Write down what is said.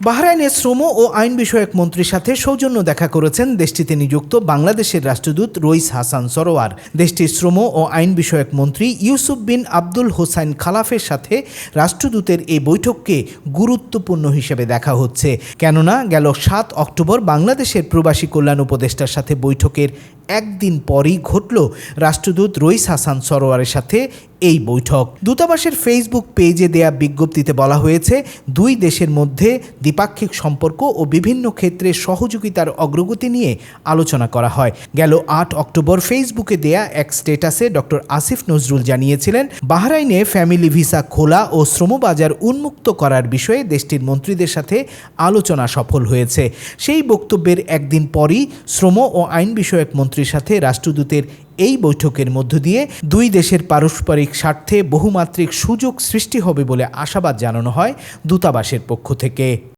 বাহরাইনের শ্রম ও আইন বিষয়ক মন্ত্রীর সাথে সৌজন্য দেখা করেছেন দেশটিতে নিযুক্ত বাংলাদেশের রাষ্ট্রদূত রইস হাসান সরোয়ার। দেশটির শ্রম ও আইন বিষয়ক মন্ত্রী ইউসুফ বিন আব্দুল হোসাইন খালাফের সাথে রাষ্ট্রদূতের এই বৈঠককে গুরুত্বপূর্ণ হিসেবে দেখা হচ্ছে। কেননা, গেল সাত অক্টোবর বাংলাদেশের প্রবাসী কল্যাণ উপদেষ্টার সাথে বৈঠকের একদিন পরই ঘটল রাষ্ট্রদূত রইস হাসান সরোয়ারের সাথে এই বৈঠক। দূতাবাসের ফেসবুক পেজে দেয়া বিজ্ঞপ্তিতে বলা হয়েছে, দুই দেশের মধ্যে দ্বিপাক্ষিক সম্পর্ক ও বিভিন্ন ক্ষেত্রে সহযোগিতার অগ্রগতি নিয়ে আলোচনা করা হয়। গেল আট অক্টোবর ফেসবুকে দেয়া এক স্টেটাসে ডক্টর আসিফ নজরুল জানিয়েছিলেন, বাহরাইনে ফ্যামিলি ভিসা খোলা ও শ্রমবাজার উন্মুক্ত করার বিষয়ে দেশটির মন্ত্রীদের সাথে আলোচনা সফল হয়েছে। সেই বক্তব্যের একদিন পরই শ্রম ও আইন বিষয়ক মন্ত্রীর সাথে রাষ্ট্রদূতের এই বৈঠকের মধ্য দিয়ে দুই দেশের পারস্পরিক স্বার্থে বহুমাত্রিক সুযোগ সৃষ্টি হবে বলে আশাবাদ জানানো হয় দূতাবাসের পক্ষ থেকে।